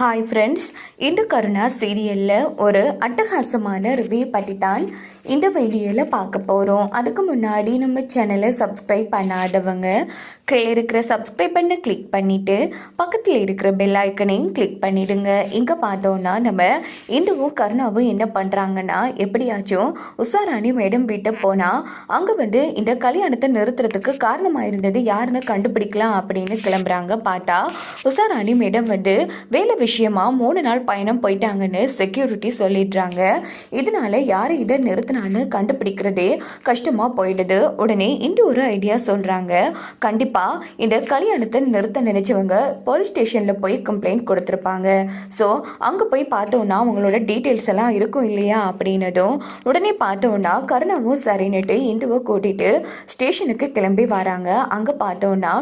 Hi friends இந்த கருணா சீரியலில் ஒரு அட்டகாசமான ரிவ்யூ பற்றி தான் இந்த வீடியோவில் பார்க்க போகிறோம் அதுக்கு முன்னாடி நம்ம சேனலை சப்ஸ்கிரைப் பண்ணாதவங்க கீழே இருக்கிற சப்ஸ்கிரைப் பண்ண கிளிக் பண்ணிவிட்டு பக்கத்தில் இருக்கிற பெல் ஐக்கனையும் கிளிக் பண்ணிடுங்க. இங்கே பார்த்தோன்னா நம்ம இந்துவும் கருணாவும் என்ன பண்ணுறாங்கன்னா எப்படியாச்சும் உஷாராணி மேடம் வீட்டை போனால் அங்கே வந்து இந்த கல்யாணத்தை நிறுத்துறதுக்கு காரணமாக இருந்தது யாருன்னு கண்டுபிடிக்கலாம் அப்படின்னு கிளம்புறாங்க. பார்த்தா உஷாராணி மேடம் வந்து வேலை விஷயமா மூணு நாள் பயணம் போயிட்டாங்கன்னு செக்யூரிட்டி சொல்லிடுறாங்க. இதனால யார் இதை நிறுத்தினான்னு கண்டுபிடிக்கிறதே கஷ்டமாக போயிடுது. உடனே இந்த ஒரு ஐடியா சொல்கிறாங்க கண்டிப்பாக இந்த கல்யாணத்தை நிறுத்த நினைச்சவங்க போலீஸ் ஸ்டேஷனில் போய் கம்ப்ளைண்ட் கொடுத்துருப்பாங்க. ஸோ அங்கே போய் பார்த்தோன்னா அவங்களோட டீட்டெயில்ஸ் எல்லாம் இருக்கும் இல்லையா அப்படின்னதும் உடனே பார்த்தோன்னா கருணாவும் சரின்னுட்டு இந்துவை கூட்டிட்டு ஸ்டேஷனுக்கு கிளம்பி வராங்க. அங்கே பார்த்தோன்னா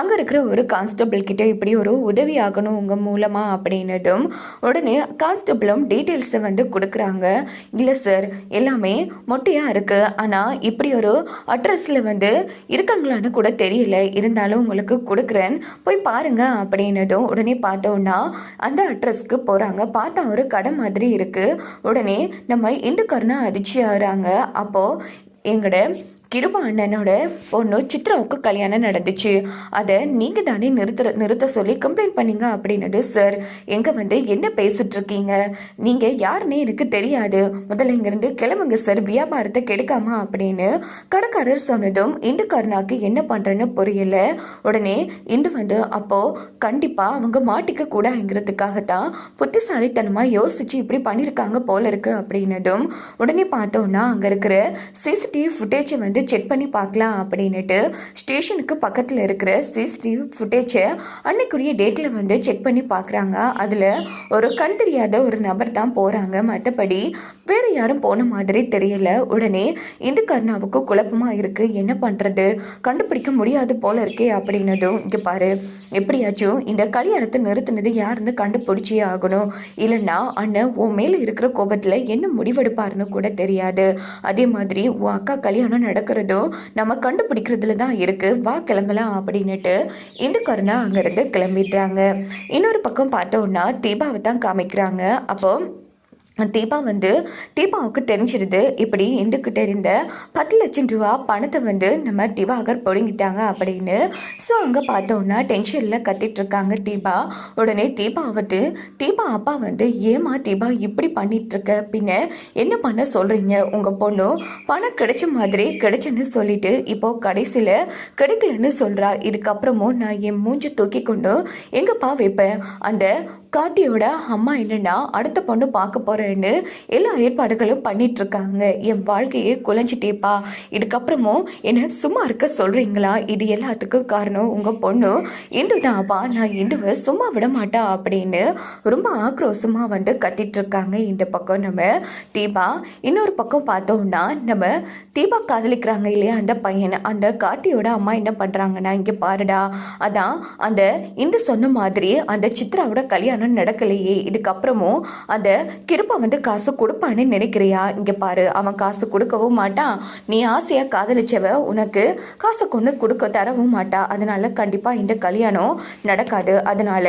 அங்கே இருக்கிற ஒரு கான்ஸ்டபிள் கிட்ட இப்படி ஒரு உதவி ஆகணும் உங்கள் மூலமாக அப்படின்னதும் உடனே கான்ஸ்டபிளும் டீட்டெயில்ஸை வந்து கொடுக்குறாங்க. இல்லை சார் எல்லாமே மொட்டையாக இருக்குது ஆனால் இப்படி ஒரு அட்ரஸில் வந்து இருக்காங்களான்னு கூட தெரியல. இருந்தாலும் உங்களுக்கு கொடுக்குறேன். போய் பாருங்கள் அப்படின்னதும் உடனே பார்த்தோன்னா அந்த அட்ரஸ்க்கு போகிறாங்க பார்த்தா ஒரு கடை மாதிரி இருக்குது உடனே நம்ம இந்துக்கருணா அதிர்ச்சி ஆகிறாங்க. அப்போது எங்களோட கிருபா அண்ணனோட பொண்ணு சித்ராவுக்கு கல்யாணம் நடந்துச்சு. அதை நீங்கள் தானே நிறுத்த நிறுத்த சொல்லி கம்ப்ளைண்ட் பண்ணீங்க அப்படின்னது சார் எங்கே வந்து என்ன பேசிட்டு இருக்கீங்க நீங்கள் யாருன்னே எனக்கு தெரியாது. முதல்ல இங்கேருந்து கிளம்புங்க சார் வியாபாரத்தை கெடுக்காமா அப்படின்னு கடைக்காரர் சொன்னதும் இந்து கருணாக்கு என்ன பண்ணுறேன்னு புரியல. உடனே இந்து வந்து அப்போது கண்டிப்பாக அவங்க மாட்டிக்க கூடாதுங்கிறதுக்காகத்தான் புத்திசாலித்தனமாக யோசிச்சு இப்படி பண்ணியிருக்காங்க போல இருக்கு அப்படின்னதும் உடனே பார்த்தோன்னா அங்கே இருக்கிற சிசிடிவி ஃபுட்டேஜை வந்து செக் பண்ணி பார்க்கலாம் அப்படின்னுட்டு ஸ்டேஷனுக்கு பக்கத்தில் இருக்கிற சிசிடிவி ஃபுட்டேஜை அன்னைக்குரிய டேட்டில் வந்து செக் பண்ணி பார்க்குறாங்க. அதில் ஒரு கண் தெரியாத ஒரு நபர் தான் போகிறாங்க மற்றபடி வேறு யாரும் போன மாதிரி தெரியல. உடனே இந்த கருணாவுக்கு குழப்பமாக இருக்குது என்ன பண்ணுறது கண்டுபிடிக்க முடியாது போல இருக்கே அப்படின்னதும் இங்கே பாரு எப்படியாச்சும் இந்த கல்யாணத்தை நிறுத்தினது யாருன்னு கண்டுபிடிச்சே ஆகணும். இல்லைன்னா அண்ணன் உன் மேலே இருக்கிற கோபத்தில் என்ன முடிவெடுப்பாருன்னு கூட தெரியாது. அதே மாதிரி உன் அக்கா கல்யாணம் நடக்கிறதோ நம்ம கண்டுபிடிக்கிறதுல தான் இருக்குது வா கிளம்பலாம் அப்படின்னுட்டு இந்த கருணா அங்கேருந்து கிளம்பிடுறாங்க. இன்னொரு பக்கம் பார்த்தோன்னா தீபாவை தான் காமிக்கிறாங்க. அப்போ தீபா வந்து தீபாவுக்கு தெரிஞ்சிருது. இப்படி இந்துக்கிட்ட இருந்த பத்து லட்சம் ரூபா பணத்தை வந்து நம்ம திவாகர் பிடுங்கிட்டாங்க அப்படின்னு. ஸோ அங்கே பார்த்தோன்னா டென்ஷனில் கத்திட்டு இருக்காங்க தீபா. உடனே தீபா வந்து தீபா அப்பா வந்து ஏமா தீபா இப்படி பண்ணிட்டு இருக்க பின்ன என்ன பண்ண சொல்கிறீங்க உங்கள் பொண்ணு பணம் கிடைச்ச மாதிரி கிடைச்சுன்னு சொல்லிட்டு இப்போது கடைசியில் கிடைக்கலன்னு சொல்கிறா இதுக்கப்புறமும் நான் என் மூஞ்சி தூக்கி கொண்டு எங்கப்பா வைப்பேன் அந்த கார்த்தியோட அம்மா என்னென்னா அடுத்த பொண்ணு பார்க்க போறேன்னு எல்லா ஏற்பாடுகளும் பண்ணிட்டு இருக்காங்க என் வாழ்க்கையே குலைஞ்சிட்டேப்பா இதுக்கப்புறமும் என்ன சும்மா இருக்க சொல்றீங்களா? இது எல்லாத்துக்கும் காரணம் உங்க பொண்ணு. இந்து தான்ப்பா நான் இந்துவை சும்மா விட மாட்டா அப்படின்னு ரொம்ப ஆக்ரோஷமா வந்து கத்திட்டு இருக்காங்க இந்த பக்கம் நம்ம தீபா. இன்னொரு பக்கம் பார்த்தோம்னா நம்ம தீபா காதலிக்கிறாங்க இல்லையா அந்த பையன். அந்த கார்த்தியோட அம்மா என்ன பண்றாங்கன்னா இங்க பாருடா. அதான் அந்த இந்த சொன்ன மாதிரி அந்த சித்ராவோட கல்யாணம் நடக்கலையே. இதுக்கப்புறமும் அந்த கிருப்பா வந்து காசு கொடுப்பான்னு நினைக்கிறியா? இங்க பாரு அவன் காசு கொடுக்கவும் மாட்டான். நீ ஆசையா காதலிச்சவ உனக்கு காசை கொண்டு கொடுக்க தரவும் மாட்டா. அதனால கண்டிப்பா இந்த கல்யாணம் நடக்காது. அதனால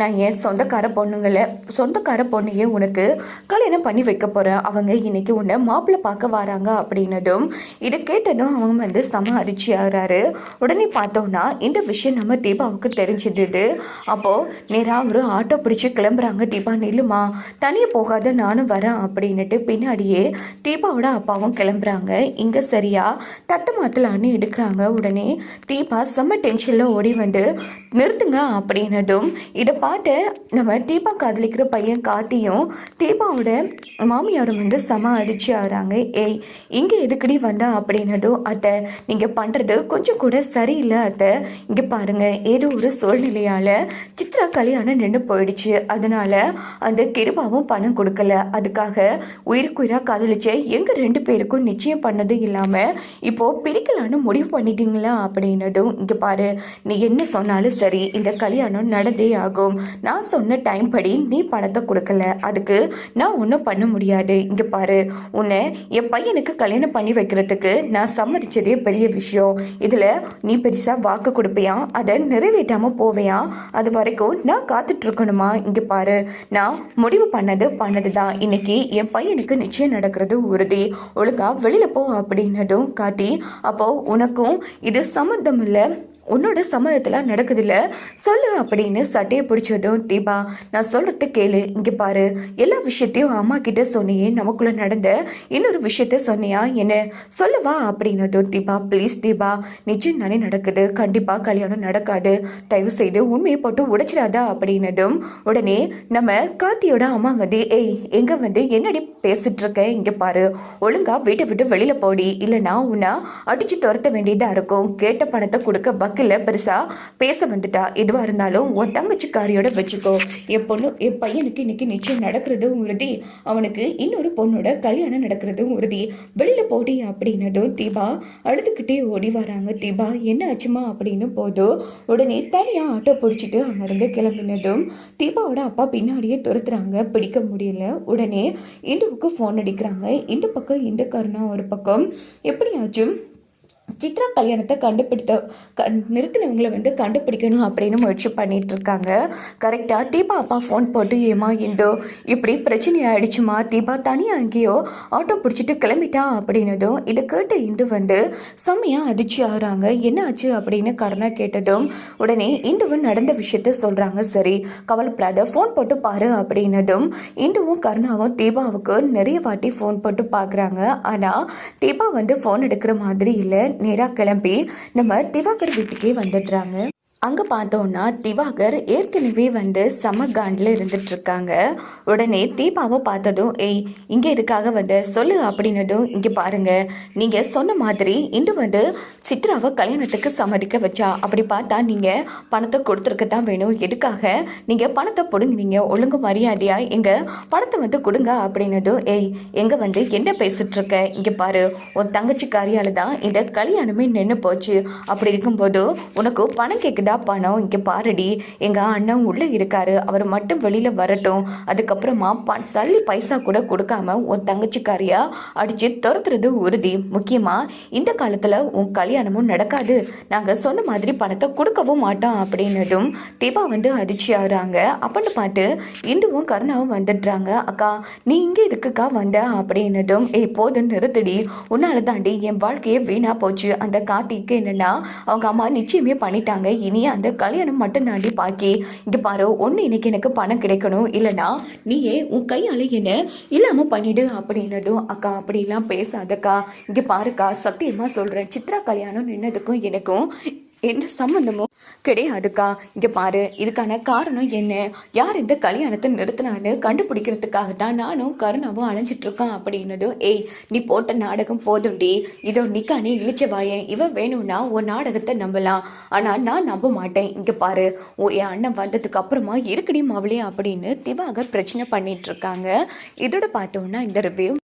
நான் என் சொந்தக்கார பொண்ணுங்களை சொந்தக்கார பொண்ணையே உனக்கு கல்யாணம் பண்ணி வைக்க போறேன். அவங்க இன்னைக்கு உன்னை மாப்பிள்ளை பார்க்க வராங்க அப்படின்னதும் இதை கேட்டதும் அவங்க வந்து சம அதிர்ச்சி ஆகிறாரு. உடனே பார்த்தோம்னா இந்த விஷயம் நம்ம தீபாவுக்கு தெரிஞ்சிடுது அப்போ நேராக ஒரு ஆட்டோ பிடிச்சி கிளம்புறாங்க. தீபா நில்லுமா. தனியே போகாத நான் நானும் வரேன் அப்படின்னுட்டு பின்னாடியே தீபாவோட அப்பாவும் கிளம்புறாங்க. இங்கே சரியா தட்டு மாத்தலான்னு எடுக்கிறாங்க. உடனே தீபா செம்ம டென்ஷனில் ஓடி வந்து நிறுத்துங்க அப்படின்னதும் இதை பார்த்து நம்ம தீபா காதலிக்கிற பையன் காத்தியும் தீபாவோட மாமியாரும் வந்து சம அடிச்சு ஆகிறாங்க. ஏய் இங்கே எதுக்கடி வந்தா அப்படின்னதும் அத்தை நீங்கள் பண்ணுறது கொஞ்சம் கூட சரியில்லை அத்தை. இங்கே பாருங்கள் ஏதோ ஒரு சூழ்நிலையால் சித்ரா கல்யாணம் நின்று போயிடுச்சு. அதனால் அந்த கிருபாவும் பணம் கொடுக்கல. அதுக்காக உயிருக்குயிராக காதலிச்சு எங்கள் ரெண்டு பேருக்கும் நிச்சயம் பண்ணது இல்லாமல் இப்போது பிரிக்கலான்னு முடிவு பண்ணிட்டீங்களா அப்படின்னதும் இங்கே பாரு நீ என்ன சொன்னாலும் சரி இந்த கல்யாணம் நடந்தே ஆகும். நான் சொன்ன டைம் படி நீ பணத்தை கொடுக்கல. அதுக்கு நான் ஒன்றும் பண்ண முடியாது. இங்கே பாரு உன்னை என் பையனுக்கு கல்யாணம் பண்ணி வைக்கிறதுக்கு நான் சம்மதிச்சதே பெரிய விஷயம். இதில் நீ பெருசாக வாக்கு கொடுப்பியா? அதை நிறைவேற்றாமல் போவியா? அது வரைக்கும் நான் காத்துட்ருக்கணுமா இங்கே பாரு நான் முடிவு பண்ணது பண்ணது தான். இன்னைக்கு என் பையனுக்கு நிச்சயம் நடக்கிறது உறுதி. ஒழுங்கா வெளியில் போ அப்படின்னதும் காத்தி அப்போ உனக்கும் இது சம்மந்தம் இல்லை. உன்னோட சம்மதத்தில் நடக்குதுல்ல? சொல்லு அப்படின்னு சட்டையை பிடிச்சதும் தீபா நான் சொல்கிறத கேளு. இங்கே பாரு எல்லா விஷயத்தையும் அம்மா கிட்ட சொன்னியே நமக்குள்ள நடந்த இன்னொரு விஷயத்த சொன்னியா என்ன? சொல்லவா அப்படின்னதும் தீபா ப்ளீஸ் தீபா நிச்சயம் தானே நடக்குது. கண்டிப்பாக கல்யாணம் நடக்காது. தயவு செய்து உண்மையை போட்டு உடைச்சிடாதா அப்படின்னதும் உடனே நம்ம கார்த்தியோட அம்மா வந்து ஏய் எங்க வந்து என்னடி பேசிட்டு இருக்க இங்கே பாரு ஒழுங்கா வீட்டை விட்டு வெளியில போடி. இல்லைன்னா உன்னை அடிச்சு துரத்த வேண்டியதா இருக்கும். கேட்ட பணத்தை கொடுக்க வாக்கில் பெருசாக பேச வந்துட்டா. எதுவாக இருந்தாலும் உன் தங்கச்சிக்காரியோட வச்சுக்கோ. என் பொண்ணு என் பையனுக்கு இன்னைக்கு நிச்சயம் நடக்கிறதும் உறுதி. அவனுக்கு இன்னொரு பொண்ணோட கல்யாணம் நடக்கிறதும் உறுதி. வெளியில் போடி அப்படின்னதும் தீபா அழுதுகிட்டே ஓடி வராங்க. தீபா என்ன ஆச்சுமா? அப்படின்னு போதும் உடனே தனியாக ஆட்டோ பிடிச்சிட்டு அங்கேருந்து கிளம்பினதும் தீபாவோட அப்பா பின்னாடியே துரத்துறாங்க. பிடிக்க முடியல. உடனே இந்துவுக்கு ஃபோன் அடிக்கிறாங்க. இந்த பக்கம் இந்த கருணா ஒரு பக்கம். எப்படியாச்சும் சித்ரா கல்யாணத்தை கண்டுபிடித்த க நிறுத்தினவங்களை வந்து கண்டுபிடிக்கணும் அப்படின்னு முயற்சி பண்ணிட்டு இருக்காங்க. கரெக்டாக தீபா அப்பா ஃபோன் போட்டு ஏமா இந்தோ இப்படி பிரச்சனை ஆயிடுச்சுமா தீபா தனியாக அங்கேயோ ஆட்டோ பிடிச்சிட்டு கிளம்பிட்டா? அப்படின்னதும் இதை கேட்ட இந்து வந்து செம்மையாக அதிர்ச்சி ஆகிறாங்க. என்ன ஆச்சு அப்படின்னு கருணா கேட்டதும் உடனே இந்துவும் நடந்த விஷயத்த சொல்கிறாங்க சரி கவலைப்படாத. ஃபோன் போட்டு பாரு. அப்படின்னதும் இந்துவும் கருணாவும் தீபாவுக்கு நிறைய வாட்டி ஃபோன் போட்டு பார்க்குறாங்க ஆனால் தீபா வந்து ஃபோன் எடுக்கிற மாதிரி இல்லை. நேராக கிளம்பி நம்ம திவாகர் வீட்டுக்கே வந்துடுறாங்க. அங்கே பார்த்தோன்னா திவாகர் ஏற்கனவே வந்து செம காண்டில் இருந்துட்டு இருக்காங்க உடனே தீபாவை பார்த்ததும் ஏய் இங்கே எதுக்காக வந்து? சொல்லு அப்படின்னதும் இங்கே பாருங்க நீங்கள் சொன்ன மாதிரி இன்று வந்து சித்ராவை கல்யாணத்துக்கு சம்மதிக்க வச்சா அப்படி பார்த்தா நீங்கள் பணத்தை கொடுத்துருக்க தான் வேணும். எதுக்காக? நீங்கள் பணத்தை பிடுங்குனீங்க ஒழுங்கு மரியாதையாக எங்கள் பணத்தை வந்து கொடுங்க அப்படின்னதும் ஏய் எங்கே வந்து என்ன பேசிட்டு இருக்க இங்கே பாரு உன் தங்கச்சி காரியால தான் இந்த கல்யாணமே நின்று போச்சு. அப்படி இருக்கும்போது உனக்கு பணம் கேட்குதா பணம் இங்கே பாருடி. எங்கள் அண்ணன் உள்ளே இருக்காரு. அவர் மட்டும் வெளியில் வரட்டும். அதுக்கப்புறமா ப சல்லி பைசா கூட கொடுக்காம உன் தங்கச்சிக்காரியா அடித்து துரத்துறது உறுதி. முக்கியமாக இந்த காலத்தில் உன் கல்யாணமும் நடக்காது. நாங்கள் சொன்ன மாதிரி பணத்தை கொடுக்கவும் மாட்டோம் அப்படின்னதும் தீபா வந்து அதிர்ச்சி ஆகுறாங்க. அப்படின்னு பார்த்து இந்துவும் கருணாவும் வந்துடுறாங்க. அக்கா நீ இங்கே இதுக்குக்கா வந்த அப்படின்னதும் ஏ போதும் நிறுத்திடி. உன்னால தாண்டி என் வாழ்க்கையே வீணாக போச்சு. அந்த கார்த்திக்கு என்னென்னா அவங்க அம்மா நிச்சயமே பண்ணிட்டாங்க. இனி நீ அந்த கல்யாணம் மட்டும் தாண்டி பாக்கி. இங்க பாரு ஒன்று இன்னைக்கு எனக்கு பணம் கிடைக்கணும். இல்லைனா நீயே உன் கையால என்ன இல்லாம பண்ணிடு அப்படின்னதும் அக்கா அப்படிலாம் பேசாதக்கா. இங்க பாருக்கா சத்தியமா சொல்றேன் சித்ரா கல்யாணம் நின்னதுக்கும் எனக்கும் எந்த சம்மந்தமும் கிடையாதுக்கா. இங்கே பாரு இதுக்கான காரணம் என்ன? யார் இந்த கல்யாணத்தை நிறுத்தினான்னு கண்டுபிடிக்கிறதுக்காக தான் நானும் கருணாவும் அலைஞ்சிட்ருக்கான் இருக்கோம் அப்படின்னதும் ஏய் நீ போட்ட நாடகம் போதும்டி இதோ நிக்கானே இழிச்ச வாயன் இவன் வேணும்னா உன் நாடகத்தை நம்பலாம். ஆனால் நான் நம்ப மாட்டேன். இங்கே பாரு ஓ என் அண்ணன் வந்ததுக்கு அப்புறமா இருக்கடி மாவளே அப்படின்னு திவாகர் பிரச்சனை பண்ணிட்டு இருக்காங்க இதோட பார்த்தோம்னா இந்த ரிவ்யூ